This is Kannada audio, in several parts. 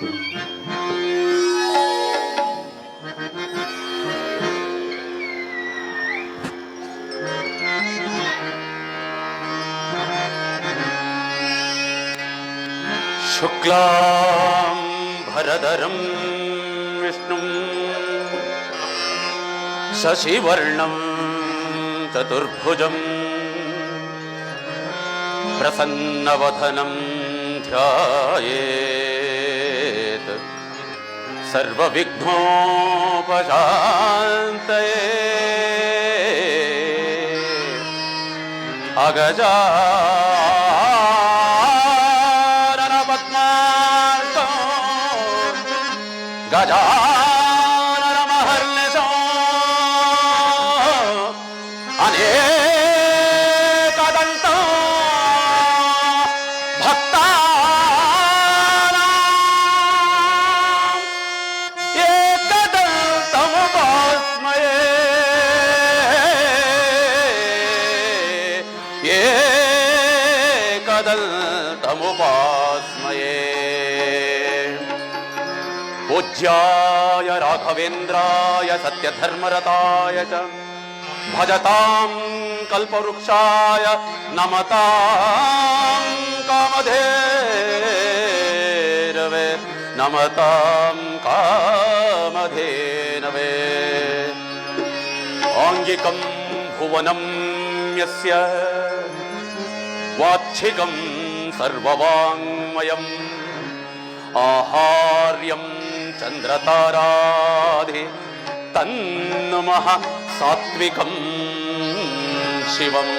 शुक्लां भरधरं विष्णुं शशिवर्णं चतुर्भुजं प्रसन्नवदनं ध्यायेत् सर्वविघ्नोपशान्तये। अगजा पूज्याय राघवेन्द्राय सत्यधर्मरताय च। भजतां कल्पवृक्षाय नमतां कामधेरवे नमतां कामधेनवे। आङ्गिकं भुवनं यस्य वाच्छिकं सर्ववाङ्मयम्। आहार्यं చంద్రతారాధి తన్నుమ సాత్వికం శివం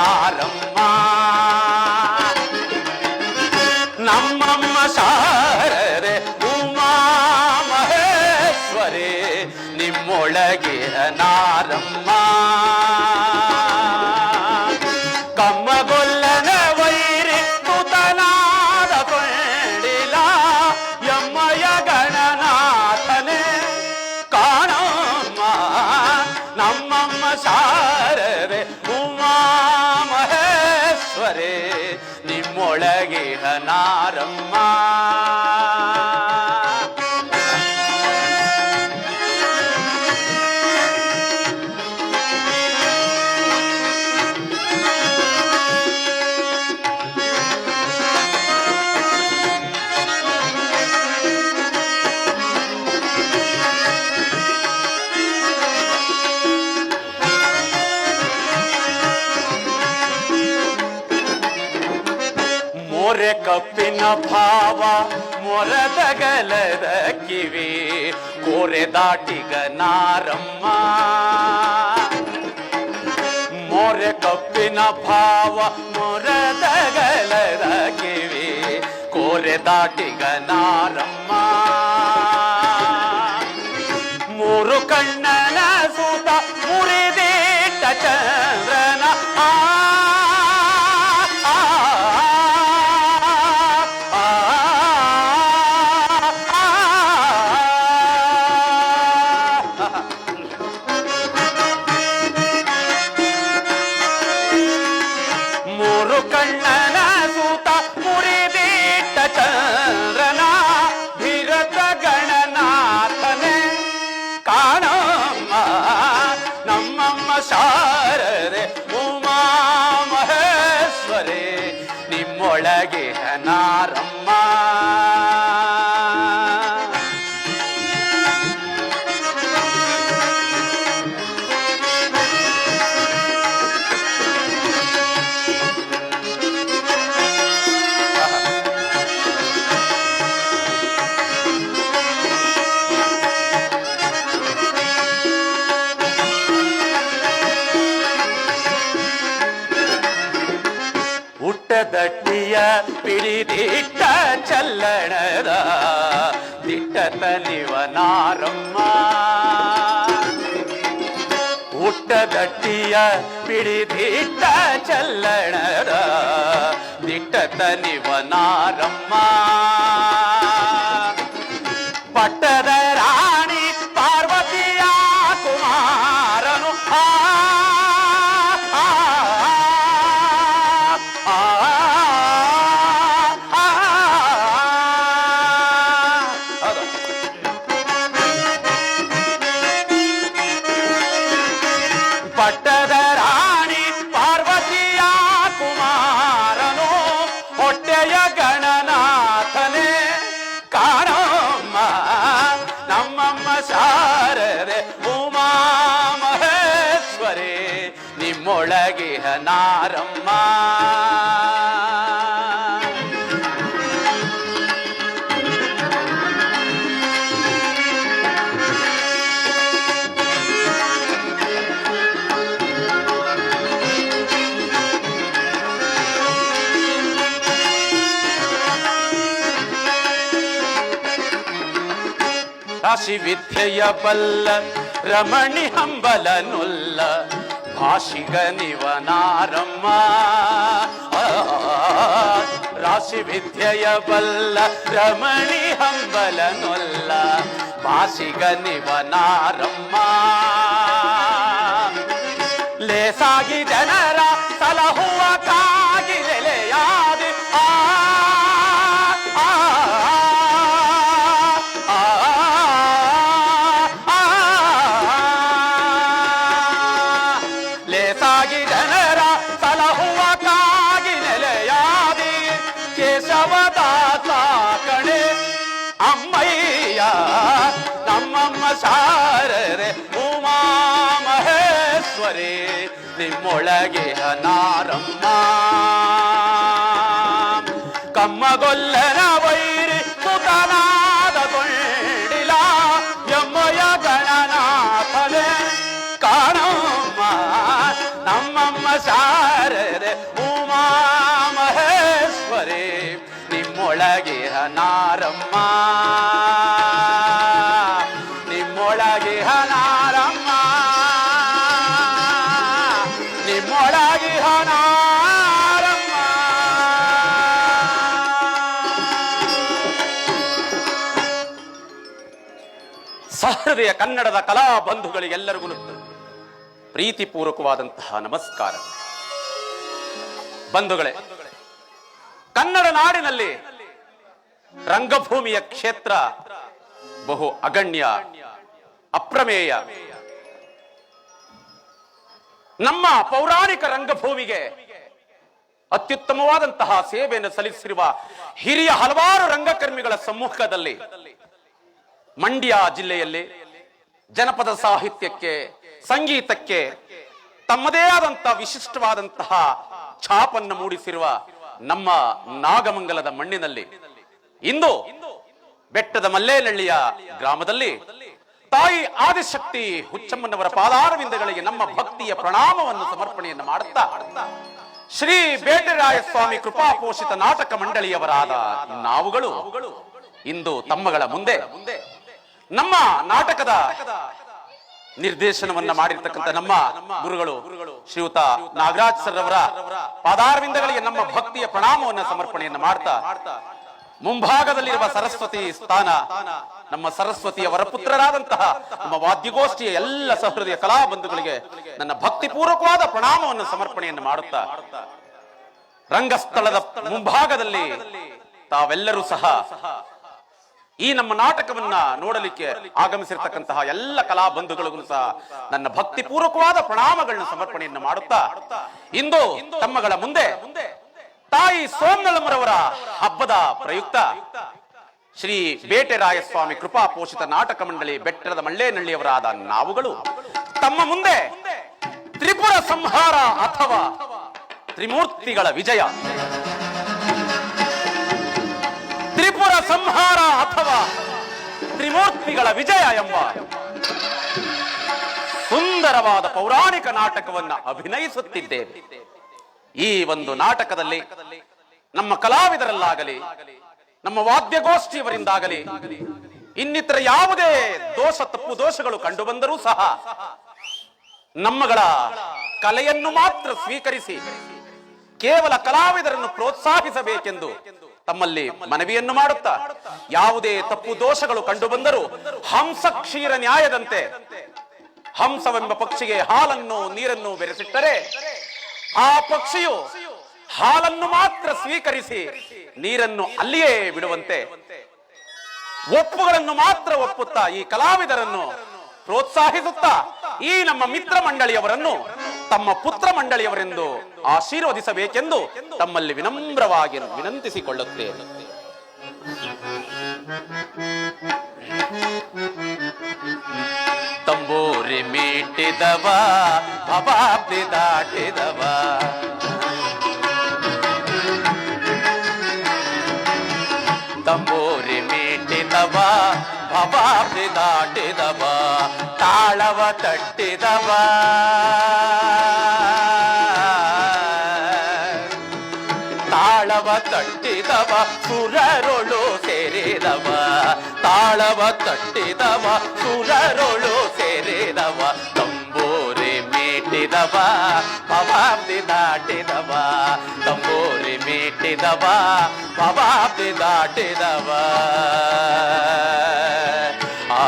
ನಿಮ್ಮೊಳಗಿನ ನಾರಮ್ಮ ನಮ್ಮಮ್ಮ ಶಾರದೆ ಉಮಾ ಮಹೇಶ್ವರಿ ನಿಮ್ಮೊಳಗಿನ ನಾರಮ್ಮ ಕಮ್ಮಗೊಲ್ಲನ ವೈರಿ ತುತನಾದ ಕೊಂಡಿಲ ಎಮ್ಮಯ ಗಣನಾಥನೆ ಕಾಣಮ್ಮ ನಮ್ಮಮ್ಮ ಶಾರದೆ ಉಮಾ ಮಹೇಶ್ವರೇ ಮೊರೆ ಕಪ್ಪಿನ ಭಾವ ಮೊರದಗಲದ ಕಿವಿ ಕೋರೆ ದಾಟಿಗ ನಾರಮ್ಮ ಮೊರೆ ಕಪ್ಪಿನ ಭಾವ ಮೊರದಗಲದ ಕಿವಿ ಕೋರೆ ದಾಟಿಗ ನಾರಮ್ಮ திட்ட செல்லனதா? திட்ட தனிவனாரம்மா உட்ட தட்டிய பிடி திட்ட செல்லனதா? திட்ட தனிவனாரம்மா ಪಟ್ಟದ ರಾಣಿ ಪಾರ್ವತಿಯ ಕುಮಾರನು ಹೊಟ್ಟೆಯ ಗಣನಾಥನೇ ಕಾಣಮ್ಮ ನಮ್ಮಮ್ಮ ಶಾರದೆ ಉಮಾ ಮಹೇಶ್ವರಿ ನಿಮ್ಮೊಳಗೆ ನಾರಮ್ಮ ರಾಶಿ ವಿದ್ಯೆಯ ಬಲ್ಲ ರಮಣಿ ಹಂಬಲನುಲ್ಲ ಭಾಷಿಗ ನಿವನಾರಮ್ಮ ಆ, ರಾಶಿ ವಿದ್ಯೆಯ ಬಲ್ಲ ರಮಣಿ ಹಂಬಲನುಲ್ಲ ಭಾಷಿಗ ನಿವನಾರಮ್ಮ ಲೇಸಾಗಿ ಜನರ அம்மையா நம்மம்ம சாரரே உமாமகேஸ்வரி நிம்மொழகே நாரம்மா கம்ம கொல்லன வைரி சுதநாத கொண்டிலா எம்மைய கணநாதனே. காணம்மா நம்மம்ம சாரரே உமா ನಾರಮ್ಮ ನಿಮ್ಮೊಳಗೆ ಹನಾರಮ್ಮ ನಿಮ್ಮೊಳಗೆ ಹನಾರಮ್ಮ ಸಹೃದಯ ಕನ್ನಡದ ಕಲಾ ಬಂಧುಗಳಿಗೆಲ್ಲರಿಗೂ ಪ್ರೀತಿಪೂರ್ವಕವಾದಂತಹ ನಮಸ್ಕಾರ. ಬಂಧುಗಳೇ ಕನ್ನಡ ನಾಡಿನಲ್ಲಿ ರಂಗಭೂಮಿಯ ಕ್ಷೇತ್ರ ಬಹು ಅಗಣ್ಯ, ಅಪ್ರಮೇಯ. ನಮ್ಮ ಪೌರಾಣಿಕ ರಂಗಭೂಮಿಗೆ ಅತ್ಯುತ್ತಮವಾದಂತಹ ಸೇವೆಯನ್ನು ಸಲ್ಲಿಸಿರುವ ಹಿರಿಯ ಹಲವಾರು ರಂಗಕರ್ಮಿಗಳ ಸಮ್ಮುಖದಲ್ಲಿ ಮಂಡ್ಯ ಜಿಲ್ಲೆಯಲ್ಲಿ ಜನಪದ ಸಾಹಿತ್ಯಕ್ಕೆ, ಸಂಗೀತಕ್ಕೆ ತಮ್ಮದೇ ಆದಂತಹ ವಿಶಿಷ್ಟವಾದಂತಹ ಛಾಪನ್ನು ಮೂಡಿಸಿರುವ ನಮ್ಮ ನಾಗಮಂಗಲದ ಮಣ್ಣಿನಲ್ಲಿ ಇಂದು ಬೆಟ್ಟದ ಮಲ್ಲೇನಳ್ಳಿಯ ಗ್ರಾಮದಲ್ಲಿ ತಾಯಿ ಆದಿಶಕ್ತಿ ಹುಚ್ಚಮ್ಮನವರ ಪಾದಾರವಿಂದಗಳಿಗೆ ನಮ್ಮ ಭಕ್ತಿಯ ಪ್ರಣಾಮವನ್ನು ಸಮರ್ಪಣೆಯನ್ನು ಮಾಡುತ್ತಾ ಶ್ರೀ ಬೇಟರಾಯ ಸ್ವಾಮಿ ಕೃಪಾಪೋಷಿತ ನಾಟಕ ಮಂಡಳಿಯವರಾದ ನಾವುಗಳು ಇಂದು ತಮ್ಮಗಳ ಮುಂದೆ ನಮ್ಮ ನಾಟಕದ ನಿರ್ದೇಶನವನ್ನ ಮಾಡಿರ್ತಕ್ಕಂಥ ನಮ್ಮ ಗುರುಗಳು ಶ್ರೀಯುತ ನಾಗರಾಜ್ ಸರ್ ಅವರ ಪಾದಾರವಿಂದಗಳಿಗೆ ನಮ್ಮ ಭಕ್ತಿಯ ಪ್ರಣಾಮವನ್ನ ಸಮರ್ಪಣೆಯನ್ನು ಮಾಡ್ತಾ ಮುಂಭಾಗದಲ್ಲಿರುವ ಸರಸ್ವತಿ ಸ್ಥಾನ, ನಮ್ಮ ಸರಸ್ವತಿಯ ವರಪುತ್ರರಾದಂತಹ ನಮ್ಮ ವಾದ್ಯಗೋಷ್ಠಿಯ ಎಲ್ಲ ಸಹೃದಯ ಕಲಾ ಬಂಧುಗಳಿಗೆ ನನ್ನ ಭಕ್ತಿಪೂರ್ವಕವಾದ ಪ್ರಣಾಮವನ್ನು ಸಮರ್ಪಣೆಯನ್ನು ಮಾಡುತ್ತಾ, ರಂಗಸ್ಥಳದ ಮುಂಭಾಗದಲ್ಲಿ ತಾವೆಲ್ಲರೂ ಸಹ ಈ ನಮ್ಮ ನಾಟಕವನ್ನ ನೋಡಲಿಕ್ಕೆ ಆಗಮಿಸಿರ್ತಕ್ಕಂತಹ ಎಲ್ಲ ಕಲಾ ಬಂಧುಗಳಿಗೂ ಸಹ ನನ್ನ ಭಕ್ತಿ ಪೂರ್ವಕವಾದ ಪ್ರಣಾಮಗಳನ್ನು ಸಮರ್ಪಣೆಯನ್ನು ಮಾಡುತ್ತಾ, ಇಂದು ತಮ್ಮಗಳ ಮುಂದೆ ತಾಯಿ ಸೋಮನಳಮರವರ ಹಬ್ಬದ ಪ್ರಯುಕ್ತ. ಶ್ರೀ ಬೇಟೆರಾಯಸ್ವಾಮಿ ಕೃಪಾ ಪೋಷಿತ ನಾಟಕ ಮಂಡಳಿ ಬೆಟ್ಟದ ಮಳ್ಳೇನಹಳ್ಳಿಯವರಾದ ನಾವುಗಳು. ತಮ್ಮ ಮುಂದೆ ತ್ರಿಪುರ ಸಂಹಾರ ಅಥವಾ ತ್ರಿಮೂರ್ತಿಗಳ ವಿಜಯ. ತ್ರಿಪುರ ಸಂಹಾರ ಅಥವಾ ತ್ರಿಮೂರ್ತಿಗಳ ವಿಜಯ ಎಂಬ ಸುಂದರವಾದ ಪೌರಾಣಿಕ ನಾಟಕವನ್ನ ಅಭಿನಯಿಸುತ್ತಿದ್ದೇವೆ. ಈ ಒಂದು ನಾಟಕದಲ್ಲಿ ನಮ್ಮ ಕಲಾವಿದರಲ್ಲಾಗಲಿ, ನಮ್ಮ ವಾದ್ಯಗೋಷ್ಠಿಯವರಿಂದಾಗಲಿ, ಇನ್ನಿತರ ಯಾವುದೇ ದೋಷ ತಪ್ಪು ದೋಷಗಳು ಕಂಡು ಬಂದರೂ ಸಹ ನಮ್ಮಗಳ ಕಲೆಯನ್ನು ಮಾತ್ರ ಸ್ವೀಕರಿಸಿ ಕೇವಲ ಕಲಾವಿದರನ್ನು ಪ್ರೋತ್ಸಾಹಿಸಬೇಕೆಂದು ತಮ್ಮಲ್ಲಿ ಮನವಿಯನ್ನು ಮಾಡುತ್ತಾ, ಯಾವುದೇ ತಪ್ಪು ದೋಷಗಳು ಕಂಡು ಬಂದರೂ ಹಂಸ ಕ್ಷೀರ ನ್ಯಾಯದಂತೆ ಹಂಸವೆಂಬ ಪಕ್ಷಿಗೆ ಹಾಲನ್ನು ನೀರನ್ನು ಬೆರೆಸಿಟ್ಟರೆ ಆ ಪಕ್ಷಿಯು ಹಾಲನ್ನು ಮಾತ್ರ ಸ್ವೀಕರಿಸಿ ನೀರನ್ನು ಅಲ್ಲಿಯೇ ಬಿಡುವಂತೆ ಒಪ್ಪುಗಳನ್ನು ಮಾತ್ರ ಒಪ್ಪುತ್ತಾ ಈ ಕಲಾವಿದರನ್ನು ಪ್ರೋತ್ಸಾಹಿಸುತ್ತಾ ಈ ನಮ್ಮ ಮಿತ್ರ ಮಂಡಳಿಯವರನ್ನು ತಮ್ಮ ಪುತ್ರ ಮಂಡಳಿಯವರೆಂದು ಆಶೀರ್ವದಿಸಬೇಕೆಂದು ತಮ್ಮಲ್ಲಿ ವಿನಮ್ರವಾಗಿ ವಿನಂತಿಸಿಕೊಳ್ಳುತ್ತೇನೆ. ತಂಬೂರಿ ಮೀಟಿದವ ಅಬಾಬ್ದಿ ದಾಟಿದವ. ತಂಬೂರಿ ಮೀಟಿದವ ಭವಾಬ್ದಿ ದಾಟಿದವ, ತಾಳವ ತಟ್ಟಿದವ. ತಾಳವ ತಟ್ಟಿದವ, ಸುರರೊಳು ಸೇರಿದವ. ತಾಳವ ತಟ್ಟಿದವ, ಸುರರೊಳು ಸೇರಿದವ. ಮೀಟಿದವ ಭವಾಬ್ದಿ ದಾಟಿದವ ತಂಬೂರಿ ಮೀಟಿದವ ಭವಾಬ್ದಿ ದಾಟಿದವ ಆ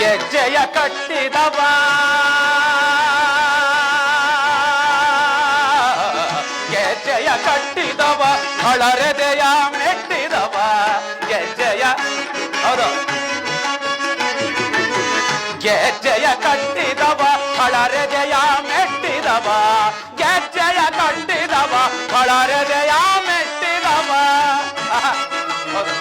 ಗೆಜ್ಜೆಯ ಕಟ್ಟಿದವ ಕಟ್ಟಿದವ ಹಳರೆದೆಯ ಮೆಟ್ಟಿದವ ಗೆಜ್ಜೆಯ ಹೌದು ಗೆಜ್ಜೆಯ ಕಟ್ಟಿದವ ಹಳರೆದೆಯ ಮೆಟ್ಟಿದವ ಗೆಜ್ಜೆಯ ಕಟ್ಟಿದವ ಹಳರೆದೆಯ ಮೆಟ್ಟಿದವ ಆಹಾ, ಹೌದು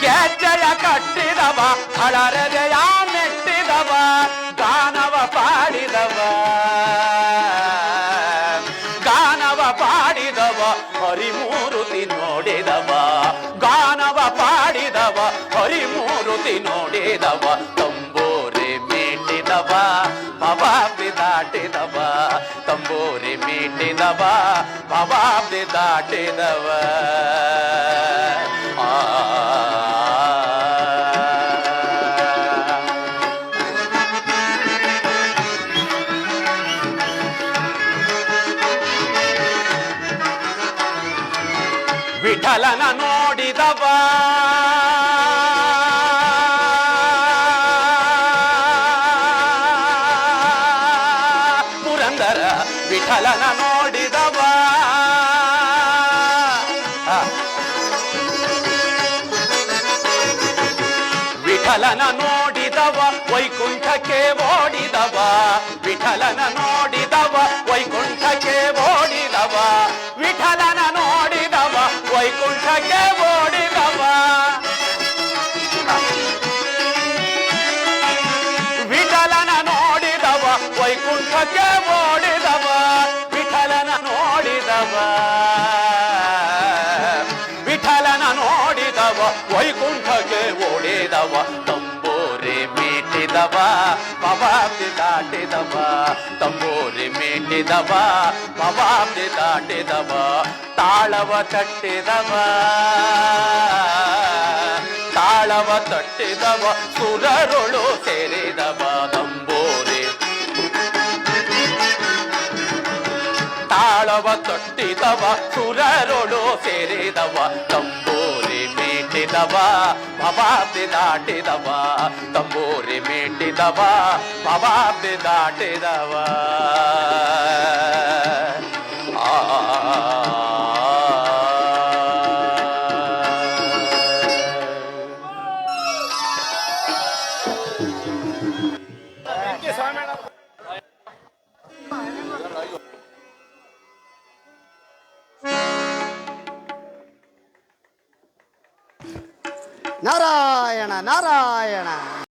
ಗೆಜ್ಜೆಯ ಕಟ್ಟಿದವ ಹಳರದೆಯ ಮೆಟ್ಟಿದವ ಹರಿಮೂರುತಿ ನೋಡಿದವ ಗಾನವ ಪಾಡಿದವ ಹರಿಮೂರುತಿ ನೋಡಿದವ ತಂಬೂರಿ ಮೀಟಿದವ ಭವಾಬ್ದಿ ದಾಟಿದವ ತಂಬೂರಿ ಮೀಟಿದವ ಭವಾಬ್ದಿ ದಾಟಿದವ மோடிதவா ಪವಾಬ್ದಿ ದಾಟಿದವ, ತಂಬೂರಿ ಮೀಟಿದವ, ಪವಾಬ್ದಿ ದಾಟಿದವ, ತಾಳವ ತಟ್ಟಿದವ. ತಾಳವ ತಟ್ಟಿದವ, ಸುರರುಳು ಸೇರಿದವ ತಂಬೂರಿ. ತಾಳವ ತೊಟ್ಟಿದವ, ಸುರರುಳು ಸೇರಿದವ ತಂಬೂರಿ. ಮೀಟಿದವ ಭವಾಬ್ದಿ ದಾಟಿದವ ತಂಬೂರಿ ಮೀಟಿದವ ಭವಾಬ್ದಿ ದಾಟಿದವ